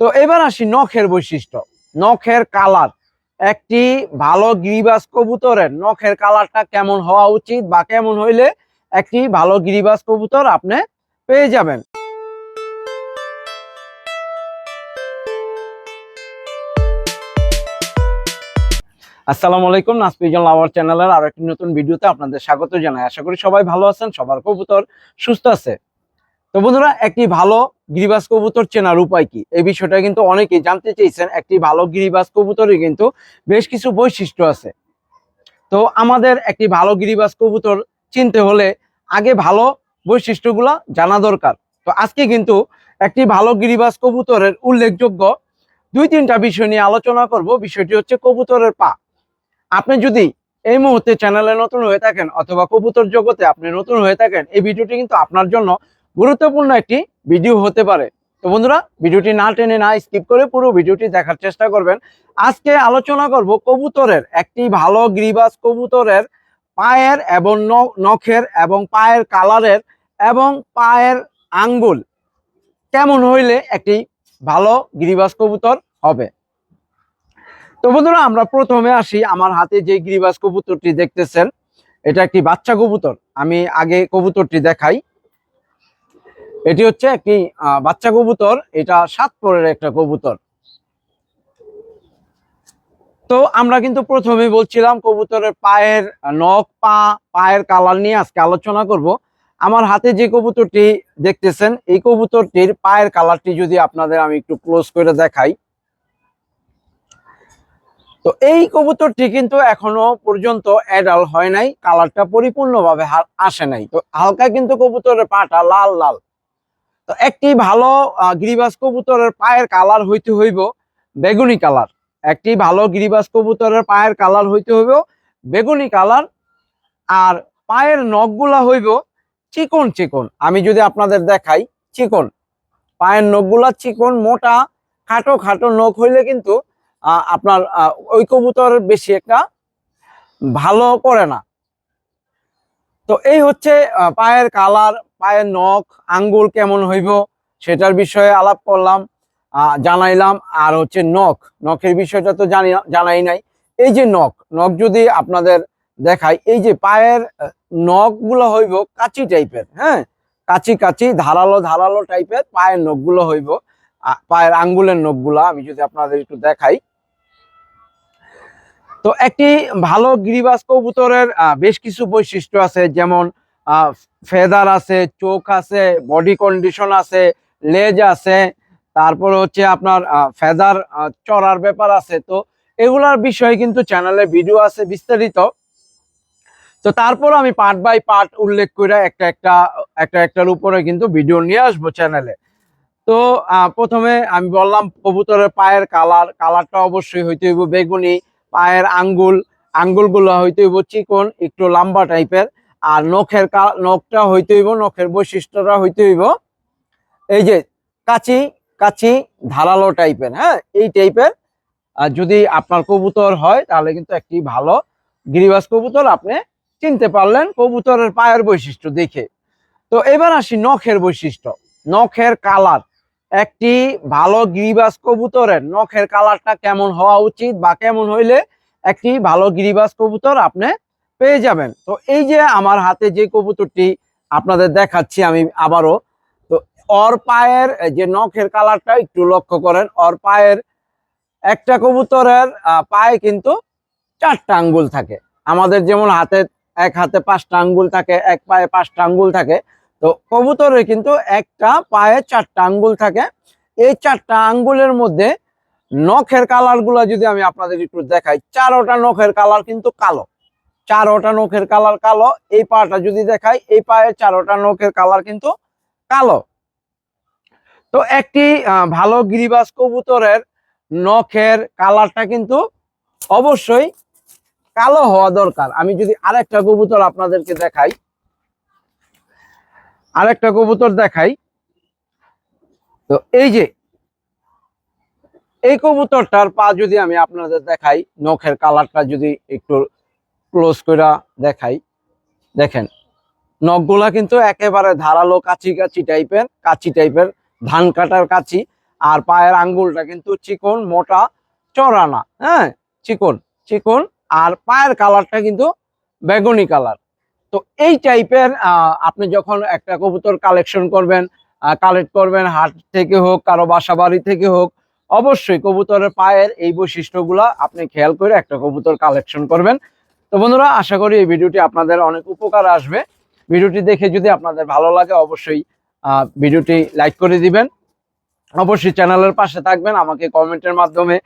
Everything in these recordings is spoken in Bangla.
তো এবার আসি নখের বৈশিষ্ট্য, নখের কালার। একটি ভালো গিরিবাস কবুতরের নখের কালারটা কেমন হওয়া উচিত বা কেমন হইলে একটি ভালো গিরিবাজ কবুতর আপনি পেয়ে যাবেন। আসসালামু আলাইকুম নাসপিজন লাভার চ্যানেলের আরও একটি নতুন ভিডিওতে আপনাদের স্বাগত জানাই। আশা করি সবাই ভালো আছেন, সবার কবুতর সুস্থ আছে। তো বন্ধুরা, একটি ভালো গিরিবাজ কবুতর চেনার উপায় কি? এই বিষয়টা কিন্তু অনেকেই জানতে চেয়েছেন। একটি ভালো গিরিবাজ কবুতরের কিন্তু বেশ কিছু বৈশিষ্ট্য আছে। তো আমাদের একটি ভালো গিরিবাজ কবুতর চিনতে হলে আগে ভালো বৈশিষ্ট্যগুলো জানা দরকার। তো আজকে কিন্তু একটি ভালো গিরিবাজ কবুতরের উল্লেখযোগ্য দুই তিনটা বিষয় নিয়ে আলোচনা করব। বিষয়টি হচ্ছে কবুতরের পা। আপনি যদি এই মুহূর্তে চ্যানেলে নতুন হয়ে থাকেন অথবা কবুতর জগতে আপনি নতুন হয়ে থাকেন, এই ভিডিওটি কিন্তু আপনার জন্য গুরুত্বপূর্ণ একটি ভিডিও হতে পারে। তো বন্ধুরা ভিডিওটি না টেনে না স্কিপ করে পুরো ভিডিওটি দেখার চেষ্টা করবেন। আজকে আলোচনা করব কবুতরের, একটি ভালো গ্রিবাস কবুতরের পায়ের এবং নখের এবং পায়ের কালারের এবং পায়ের আঙ্গুল কেমন হইলে একটি ভালো গিরিবাজ কবুতর হবে। তো বন্ধুরা, আমরা প্রথমে আসি। আমার হাতে যে গিরিবাজ কবুতরটি দেখতেছেন, এটা একটি বাচ্চা কবুতর। আমি আগে কবুতরটি দেখাই। এটি হচ্ছে একটি বাচ্চা কবুতর। এটা সাত পরের একটা কবুতর। তো আমরা কিন্তু প্রথমে বলছিলাম কবুতরের পায়ের নখ, পা, পায়ের কালার নিয়ে আজকে আলোচনা করব। আমার হাতে যে কবুতরটি দেখতেছেন, এই কবুতরটির পায়ের কালারটি যদি আপনাদের আমি একটু ক্লোজ করে দেখাই। তো এই কবুতরটি কিন্তু এখনও পর্যন্ত অ্যাডাল হয় নাই, কালারটা পরিপূর্ণভাবে আসে নাই। তো হালকা কিন্তু কবুতরের পাটা লাল লাল। তো একটি ভালো আহ, গিরিবাজ কবুতরের পায়ের কালার হইতে হইব বেগুনি কালার। একটি ভালো গিরিবাজ কবুতরের পায়ের কালার হইতে হইব বেগুনি কালার আর পায়ের নখগুলা হইব চিকন চিকন। আমি যদি আপনাদের দেখাই চিকন। পায়ের নখগুলা চিকন মোটা খাটো খাটো নখ হইলে কিন্তু আপনার ওই কবুতর বেশি একটা ভালো করে না। তো এই হচ্ছে পায়ের কালার পায়ের নখ, আঙ্গুল কেমন হইব সেটার বিষয়ে আলাপ করলাম জানাইলাম। আর হচ্ছে নখ, নখের বিষয়টা তো জানি, জানাই নাই। এই যে নখ নখ যদি আপনাদের দেখাই, এই যে পায়ের নখগুলো হইব কাচি টাইপের হ্যাঁ? কাচি কাচি, ধারালো ধারালো টাইপের পায়ের নখগুলো হইব। পায়ের আঙ্গুলের নখগুলা আমি যদি আপনাদের একটু দেখাই। তো একটি ভালো গিরিবাস কবুতরের বেশ কিছু বৈশিষ্ট্য আছে। যেমন ফেদার আছে, চোখ আছে বডি কন্ডিশন আছে, লেজ আছে, তারপর হচ্ছে আপনার ফেদার চড়ার ব্যাপার আছে। তো এগুলার বিষয়ে কিন্তু চ্যানেলে ভিডিও আছে বিস্তারিত। তো তারপর আমি পার্ট বাই পার্ট উল্লেখ করে একটা একটা একটা, একটার উপরে কিন্তু ভিডিও নিয়ে আসব চ্যানেলে তো প্রথমে আমি বললাম কবুতরের পায়ের কালার কালারটা অবশ্যই হইতে হইব বেগুনি, পায়ের আঙ্গুল, আঙ্গুলগুলো হইতে হইব চিকন, একটু লম্বা টাইপের আর নখের নখটা হইতে হইব, নখের বৈশিষ্ট্যটা হইতে হইব। এই যে কাচি কাচি ধারালো টাইপের হ্যাঁ? এই টাইপের যদি আপনার কবুতর হয়, তাহলে কিন্তু একটি ভালো গিরিবাজ কবুতর আপনি চিনতে পারলেন কবুতরের পায়ের বৈশিষ্ট্য দেখে। তো এবার আসি নখের বৈশিষ্ট্য। নখের কালার। একটি ভালো গিরিবাজ কবুতরের নখের কালারটা কেমন হওয়া উচিত বা কেমন হইলে একটি ভালো গিরিবাস কবুতর আপনি পেয়ে যাবেন। তো এই যে আমার হাতে যে কবুতরটি আপনাদের দেখাচ্ছি আমি আবারও, তো অর পায়ের যে নখের কালারটা একটু লক্ষ্য করেন অর পায়ের একটা কবুতরের পায়ে কিন্তু চারটা আঙ্গুল থাকে। আমাদের যেমন হাতে এক হাতে পাঁচটা আঙ্গুল থাকে, এক পায়ে পাঁচটা আঙ্গুল থাকে, তো কবুতরের কিন্তু একটা পায়ে চারটা আঙ্গুল থাকে। এই চারটা আঙ্গুলের মধ্যে নখের কালারগুলা যদি আমি আপনাদের একটু দেখাই, চারোটা নখের কালার কিন্তু কালো। চারোটা নখের কালার কালো। এই পাটা যদি দেখাই, এই পায়ের চারোটা নখের কালার কিন্তু কালো। তো একটি ভালো গিরিবাজ কবুতরের নখের কালারটা কিন্তু অবশ্যই কালো হওয়া দরকার। আমি যদি আরেকটা কবুতর আপনাদেরকে দেখাই, আরেকটা কবুতর দেখাই, তো এই যে, এই কবুতরটার পা যদি আমি আপনাদের দেখাই, নখের কালারটা যদি একটু ক্লোজ করে দেখাই। দেখেন, নখগুলা কিন্তু একেবারে ধারালো কাচি কাচি টাইপের কাচি টাইপের, ধান কাটার কাচি, আর পায়ের আঙ্গুলটা কিন্তু চিকন, মোটা চড়া না হ্যাঁ চিকন চিকন, আর পায়ের কালারটা কিন্তু বেগুনি কালার। তো এই টাইপের আপনি যখন একটা কবুতর কালেকশন করবেন কালেক্ট করবেন, হাট থেকে হোক, কারও বাসা বাড়ি থেকে হোক, অবশ্যই কবুতরের পায়ের এই বৈশিষ্ট্যগুলা আপনি খেয়াল করে একটা কবুতর কালেকশন করবেন। তো বন্ধুরা, আশা করি এই ভিডিওটি আপনাদের অনেক উপকার আসবে। ভিডিওটি দেখে যদি আপনাদের ভালো লাগে, অবশ্যই ভিডিওটি লাইক করে দিবেন। অবশ্যই চ্যানেলের পাশে থাকবেন, আমাকে কমেন্টের মাধ্যমে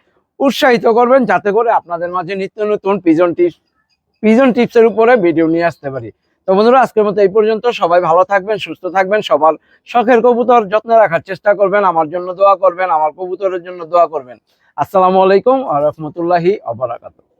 উৎসাহিত করবেন, যাতে করে আপনাদের মাঝে নিত্য নতুন পিজন টিপস, পিজন টিপসের উপরে ভিডিও নিয়ে আসতে পারি। তো বন্ধুরা, আজকের মতো এই পর্যন্ত। সবাই ভালো থাকবেন, সুস্থ থাকবেন, সবার শখের কবুতর যত্নে রাখার চেষ্টা করবেন, আমার জন্য দোয়া করবেন, আমার কবুতরের জন্য দোয়া করবেন। আসসালামু আলাইকুম আ রহমতুল্লাহি আবরাকাতুহ